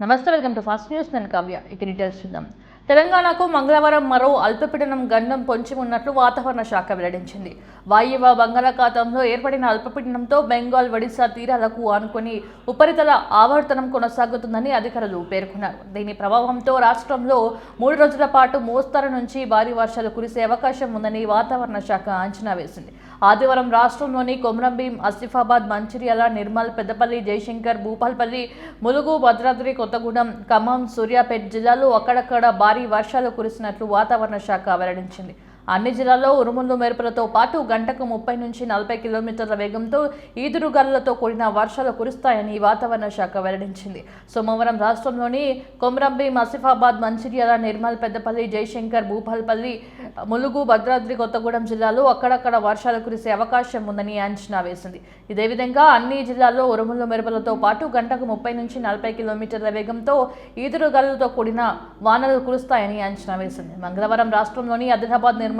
నమస్తే welcome to fast news. నేను కావ్య. ఇక డీటెయిల్స్ చూద్దాం. తెలంగాణకు మంగళవారం మరో అల్పపీడనం గండం పొంచి ఉన్నట్లు వాతావరణ శాఖ వెల్లడించింది. వాయువ్య బంగాళాఖాతంలో ఏర్పడిన అల్పపీడనంతో బెంగాల్ ఒడిశా తీరాలకు ఆనుకొని ఉపరితల ఆవర్తనం కొనసాగుతుందని అధికారులు పేర్కొన్నారు. దీని ప్రభావంతో రాష్ట్రంలో మూడు రోజుల పాటు మోస్తరు నుంచి భారీ వర్షాలు కురిసే అవకాశం ఉందని వాతావరణ శాఖ అంచనా వేసింది. ఆదివారం రాష్ట్రంలోని కొమరంభీం ఆసిఫాబాద్ మంచిర్యాల నిర్మల్ పెద్దపల్లి జయశంకర్ భూపాల్పల్లి ములుగు భద్రాద్రి కొత్తగూడెం ఖమ్మం సూర్యాపేట జిల్లాలో అక్కడక్కడ భారీ వర్షాలు కురిసినట్లు వాతావరణ శాఖ వెల్లడించింది. అన్ని జిల్లాల్లో ఉరుములు మెరుపులతో పాటు గంటకు ముప్పై నుంచి నలభై కిలోమీటర్ల వేగంతో ఈదురుగాలులతో కూడిన వర్షాలు కురుస్తాయని వాతావరణ శాఖ వెల్లడించింది. సోమవారం రాష్ట్రంలోని కొమరంబి మసిఫాబాద్ మంచిర్యాల నిర్మల్ పెద్దపల్లి జయశంకర్ భూపాల్పల్లి ములుగు భద్రాద్రి కొత్తగూడెం జిల్లాలో అక్కడక్కడ వర్షాలు కురిసే అవకాశం ఉందని అంచనా వేసింది. ఇదే విధంగా అన్ని జిల్లాల్లో ఉరుములు మెరుపులతో పాటు గంటకు ముప్పై నుంచి నలభై కిలోమీటర్ల వేగంతో ఈదురుగాలులతో కూడిన వానలు కురుస్తాయని అంచనా వేసింది. మంగళవారం రాష్ట్రంలోని ఆదిలాబాద్ నిర్మల్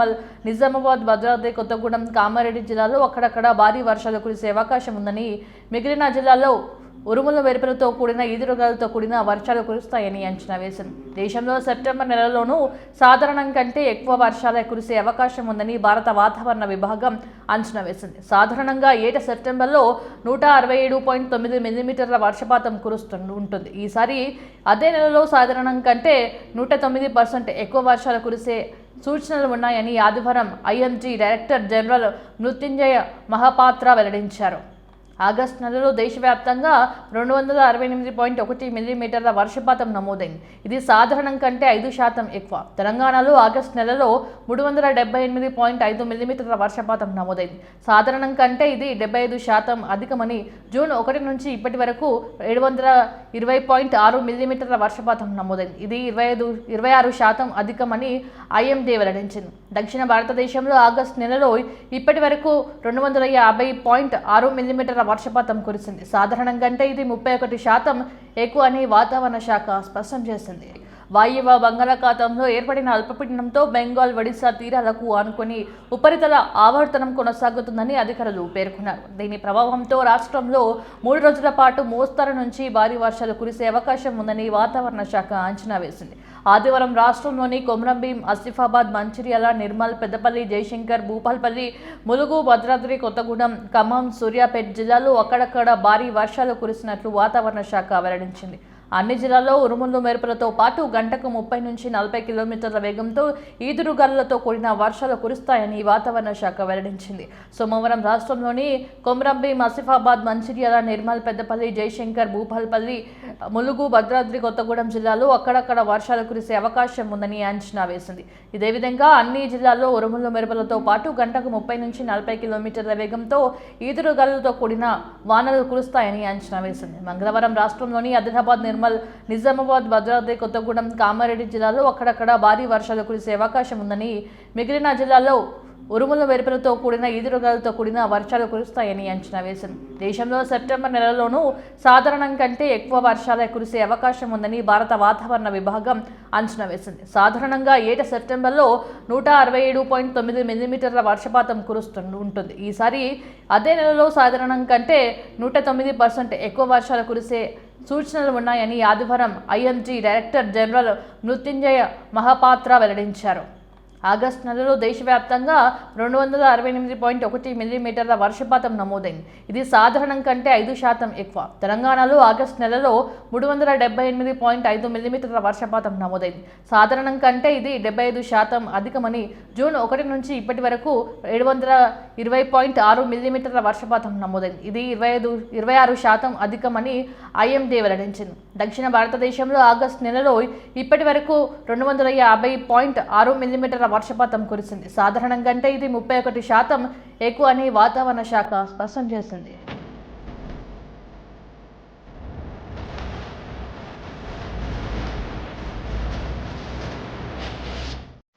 నిజామాబాద్ భద్రాద్రి కొత్తగూడెం కామారెడ్డి జిల్లాలో అక్కడక్కడ భారీ వర్షాలు కురిసే అవకాశం ఉందని మిగిలిన జిల్లాలో ఉరుముల మెరుపులతో కూడిన ఈదురుగాలతో కూడిన వర్షాలు కురుస్తాయని అంచనా వేసింది. దేశంలో సెప్టెంబర్ నెలలోనూ సాధారణం కంటే ఎక్కువ వర్షాలు కురిసే అవకాశం ఉందని భారత వాతావరణ విభాగం అంచనా వేసింది. సాధారణంగా ఏట సెప్టెంబర్లో నూట అరవై ఏడు పాయింట్ తొమ్మిది మిల్లీమీటర్ల వర్షపాతం కురుస్తు ఉంటుంది. ఈసారి అదే నెలలో సాధారణం కంటే నూట తొమ్మిది పర్సెంట్ ఎక్కువ వర్షాలు కురిసే సూచనలు ఉన్నాయని ఆదివారం IMD director general Mrutyunjay Mohapatra వెల్లడించారు. ఆగస్టు నెలలో దేశవ్యాప్తంగా రెండు వందల అరవై ఎనిమిది పాయింట్ ఒకటి మిల్లీమీటర్ల వర్షపాతం నమోదైంది. ఇది సాధారణం కంటే ఐదు శాతం ఎక్కువ. తెలంగాణలో ఆగస్టు నెలలో మూడు వందల డెబ్బై ఎనిమిది పాయింట్ ఐదు మిల్లీమీటర్ల వర్షపాతం నమోదైంది. సాధారణం కంటే ఇది డెబ్బై ఐదు శాతం అధికమని జూన్ ఒకటి నుంచి ఇప్పటి వరకు ఏడు వందల ఇరవై పాయింట్ ఆరు మిల్లీమీటర్ల వర్షపాతం నమోదైంది. ఇది ఇరవై ఐదు ఇరవై ఆరు శాతం అధికమని ఐఎండీ వెల్లడించింది. దక్షిణ భారతదేశంలో ఆగస్టు నెలలో ఇప్పటి వరకు రెండు వందల యాభై పాయింట్ ఆరు మిల్లీమీటర్ల వర్షపాతం కురిసింది. సాధారణం కంటే ఇది ముప్పై ఒకటి శాతం ఎక్కువ అని వాతావరణ శాఖ స్పష్టం చేసింది. వాయువ్య బంగాళాఖాతంలో ఏర్పడిన అల్పపీడనంతో బెంగాల్ ఒడిశా తీరాలకు ఆనుకొని ఉపరితల ఆవర్తనం కొనసాగుతుందని అధికారులు పేర్కొన్నారు. దీని ప్రభావంతో రాష్ట్రంలో మూడు రోజుల పాటు మోస్తరు నుంచి భారీ వర్షాలు కురిసే అవకాశం ఉందని వాతావరణ శాఖ అంచనా వేసింది. ఆదివారం రాష్ట్రంలోని కొమరంభీం ఆసిఫాబాద్ మంచిర్యాల నిర్మల్ పెద్దపల్లి జయశంకర్ భూపాల్పల్లి ములుగు భద్రాద్రి కొత్తగూడెం ఖమ్మం సూర్యాపేట జిల్లాలో అక్కడక్కడ భారీ వర్షాలు కురిసినట్లు వాతావరణ శాఖ వెల్లడించింది. అన్ని జిల్లాల్లో ఉరుములు మెరుపులతో పాటు గంటకు ముప్పై నుంచి నలభై కిలోమీటర్ల వేగంతో ఈదురుగాలులతో కూడిన వర్షాలు కురుస్తాయని వాతావరణ శాఖ వెల్లడించింది. సోమవారం రాష్ట్రంలోని కొమరంబి మసిఫాబాద్ మంచిర్యాల నిర్మల్ పెద్దపల్లి జయశంకర్ భూపాల్పల్లి ములుగు భద్రాద్రి కొత్తగూడెం జిల్లాలో అక్కడక్కడ వర్షాలు కురిసే అవకాశం ఉందని అంచనా వేసింది. ఇదే విధంగా అన్ని జిల్లాల్లో ఉరుములు మెరుపులతో పాటు గంటకు ముప్పై నుంచి నలభై కిలోమీటర్ల వేగంతో ఈదురుగాలులతో కూడిన వానలు కురుస్తాయని అంచనా వేసింది. మంగళవారం రాష్ట్రంలోని ఆదిలాబాద్ నిర్మల్ నిజామాబాద్ భద్రాద్రి కొత్తగూడెం కామారెడ్డి జిల్లాలో అక్కడక్కడ భారీ వర్షాలు కురిసే అవకాశం ఉందని మిగిలిన జిల్లాల్లో ఉరుముల మెరుపులతో కూడిన ఈదురుగాలతో కూడిన వర్షాలు కురుస్తాయని అంచనా వేసింది. దేశంలో సెప్టెంబర్ నెలలోనూ సాధారణం కంటే ఎక్కువ వర్షాలు కురిసే అవకాశం ఉందని భారత వాతావరణ విభాగం అంచనా వేసింది. సాధారణంగా ఏట సెప్టెంబర్లో నూట అరవై ఏడు పాయింట్ తొమ్మిది మిల్లీమీటర్ల వర్షపాతం కురుస్తు ఉంటుంది. ఈసారి అదే నెలలో సాధారణం కంటే నూట తొమ్మిది పర్సెంట్ ఎక్కువ వర్షాలు కురిసే సూచనలు ఉన్నాయని ఆదివారం IMD director general Mrutyunjay Mohapatra వెల్లడించారు. ఆగస్టు నెలలో దేశవ్యాప్తంగా రెండు వందల అరవై ఎనిమిది పాయింట్ ఒకటి మిల్లీమీటర్ల వర్షపాతం నమోదైంది. ఇది సాధారణం కంటే ఐదు శాతం ఎక్కువ. తెలంగాణలో ఆగస్టు నెలలో మూడు వందల డెబ్బై ఎనిమిది పాయింట్ ఐదు మిల్లీమీటర్ల వర్షపాతం నమోదైంది. సాధారణం కంటే ఇది డెబ్బై ఐదు శాతం అధికమని జూన్ ఒకటి నుంచి ఇప్పటి వరకు ఏడు వందల ఇరవై పాయింట్ ఆరు మిల్లీమీటర్ల వర్షపాతం నమోదైంది. ఇది ఇరవై ఐదు ఇరవై ఆరు శాతం అధికమని ఐఎండీ వెల్లడించింది. దక్షిణ భారతదేశంలో ఆగస్టు నెలలో ఇప్పటి వరకు రెండు వందల యాభై పాయింట్ ఆరు మిల్లీమీటర్ల వర్షపాతం కురిసింది. సాధారణంగా అంటే ఇది ముప్పై ఒకటి శాతం ఎక్కువ అని వాతావరణ శాఖ స్పష్టం చేసింది.